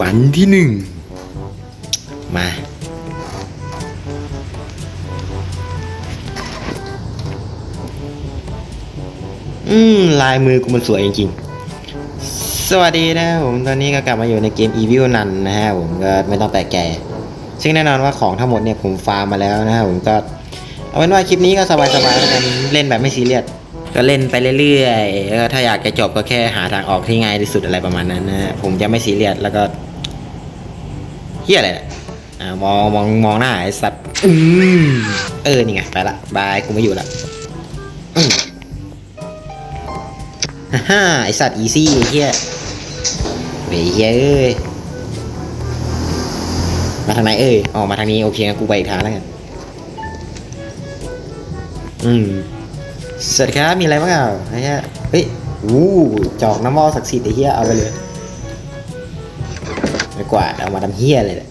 วันที่หนึ่ง มา อืม ลายมือกูมันสวยจริงๆ สวัสดีนะผมตอนนี้ก็กลับมาอยู่ในเกม Evil นันนะฮะผมก็ไม่ต้องแปลกใจ ซึ่งแน่นอนว่าของทั้งหมดเนี่ยผมฟาร์มมาแล้วนะครับผมก็ เอาเป็นว่าคลิปนี้ก็สบายๆแล้วกันเล่นแบบไม่ซีเรียส ก็เล่นไปเรื่อยๆแล้วก็ถ้าอยากจะจบก็แค่หาทางออกที่ง่ายที่สุดอะไรประมาณนั้นนะฮะผมจะไม่ซีเรียสแล้วก็เฮียอะไรเนี่ยอ่ามองมองมองหน้าไอ้สัตว์อืมเออนี่ไงไปละบายกูไม่อยู่ละอืมฮ่าฮ่าไอสัตว์อีซี่ไอ้เฮียเฮ้ยเฮียเอ้ยมาทางไหนเอ้ยอ๋อมาทางนี้โอเคงั้นกูไปอีกทางแล้วกันอืม สวัสดีครับ มีอะไรบ้างอะไอ้เฮ้ยเฮ้ยอู้จอกน้ำมอศักดิ์สิทธิ์ไอ้เหี้ยเอาไปเลยไม่กวาดเอามาทำเหี้ยเลยแหละ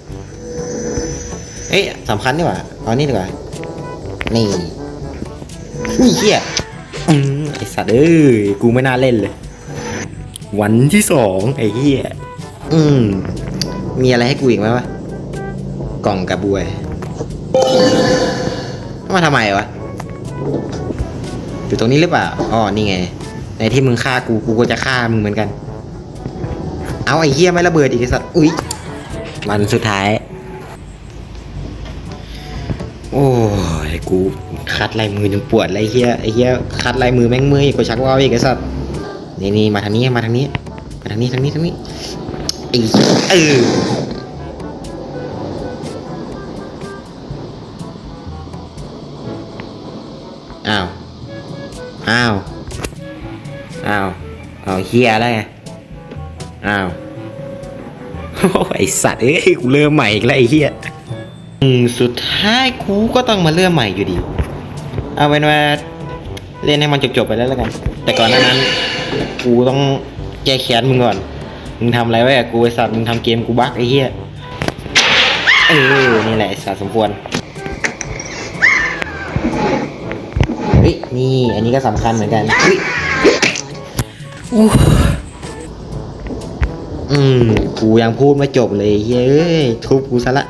เฮ้ยสำคัญดีกว่าเอานี่ดีกว่า นี่นี่เหี้ยอืมไอสัตว์เอ้ยกูไม่น่าเล่นเลย วันที่สองไอ้เหี้ยอืมมีอะไรให้กูอีกไหมวะกล่องกระบวยเอามาทำไมวะ อยู่ตรงนี้หรือเปล่าอ๋อนี่ไง ในที่มึงฆ่ากูกูก็จะฆ่ามึงเหมือนกัน เอาไอ้เหี้ยไม่ระเบิดอีกไอ้สัตว์อุ๊ยวันสุดท้าย โอ้ยกูคัดลายมือจนปวดเลยไอ้เหี้ยไอ้เหี้ยคัดลายมือแม่งมื่อยกูชักว่าวอีกไอ้สัตว์นี่นี่มาทางนี้มาทางนี้มาทางนี้ทางนี้ทางนี้ไอ้เหี้ยเอออ้าว อ้าว อ้าวเอาเฮียแล้วไง อ้าวไอสัตว์เอ้ยกูเริ่มใหม่อีกแล้วไอเฮียอืมสุดท้ายกูก็ต้องมาเริ่มใหม่อยู่ดี เอาเป็นว่าเล่นให้มันจบๆไปแล้วแล้วกัน แต่ก่อนหน้านั้น กูต้องแก้แค้นมึงก่อน มึงทำอะไรไว้อะกูไอสัตว์มึงทำเกมกูบั๊กไอเฮียเออนี่แหละไอสัตว์สมควร นี่อันนี้ก็สำคัญเหมือนกันเฮ้ยอู้อืม กูยังพูดไม่จบเลยเฮ้ย ทุบกูซะละ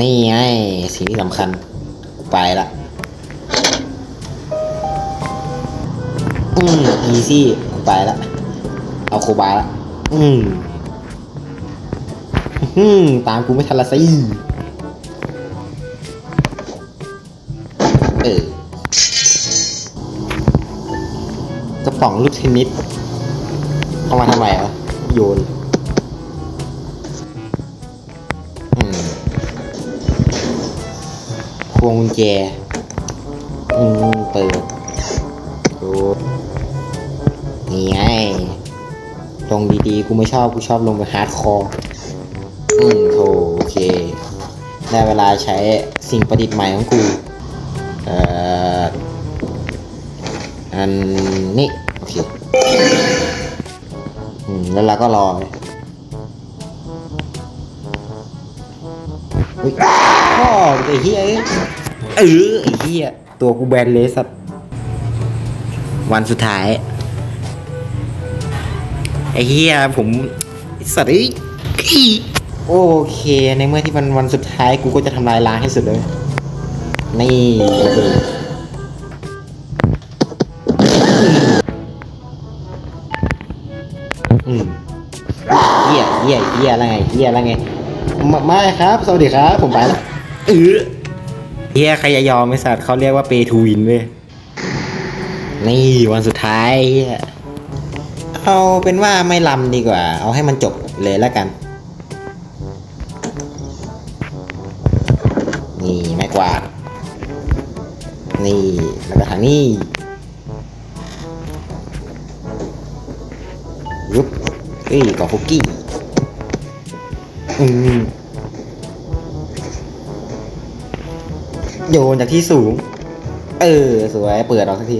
นี่ไงสิ่งที่สำคัญกูไปละอืมอีซี่กูไปละเอาโคบาละ อืมอืมตามกูไม่ทันละสิเออ กระป๋องลูกเทนนิสเอามาทำไมวะโยนพวงกุญแจอืมเปิดโอ้นี่ไงลงดีๆ กูไม่ชอบ กูชอบลงไปฮาร์ดคอร์ อืมโถโอเค ได้เวลาใช้สิ่งประดิษฐ์ใหม่ของกู เอ่อ อันนี้ เคอืมแล้วเราก็รอเฮ้ยพ่อไอ้เหี้ยเอ้ยเออไอ้เหี้ยตัวกูแบนเลยสัตว์วันสุดท้าย ไอ้เหี้ยผมสัตว์เอ้ยอีโอเค ในเมื่อที่มันวันสุดท้ายกูก็จะทำลายล้างให้สุดเลย นี่ เหี้ยเหี้ยเหี้ยอะไรไงเหี้ยอะไรไงมาไม่ครับ สวัสดีครับ ผมไปแล้วเออเหี้ยใครจะยอมไอ้สัตว์เขาเรียกว่าเปทูวินเว้ยนี่วันสุดท้ายเหี้ยเอาเป็นว่าไม่ลำดีกว่า เอาให้มันจบเลยแล้วกัน นี่ไม้กวาดนี่แล้วก็ทางนี้ยุบเอ้ยกล่องคุกกี้ อืมโยนจากที่สูง เออ สวย เปิดออกสักที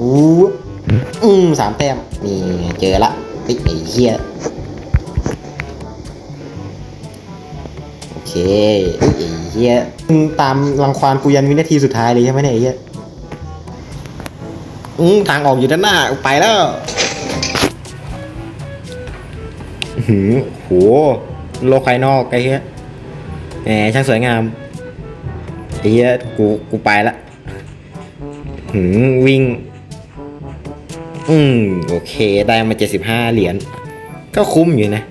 อู้อืมสามแต้ม นี่เจอละเฮ้ไอ้เหี้ยโอเคเฮ้ไอ้เหี้ยมึงตามรังควานกูยันวินาทีสุดท้ายเลยใช่ไหมเนี่ยไอ้เหี้ยอืมทางออกอยู่ด้านหน้า ไปแล้ว หือโหโลกภายนอกไอ้เหี้ยแหมช่างสวยงามไอ้เหี้ยกูกูไปละหืมวิ่ง อืมโอเคได้มาเจ็สิบห้าเหรียญก็คุ้มอยู่นะ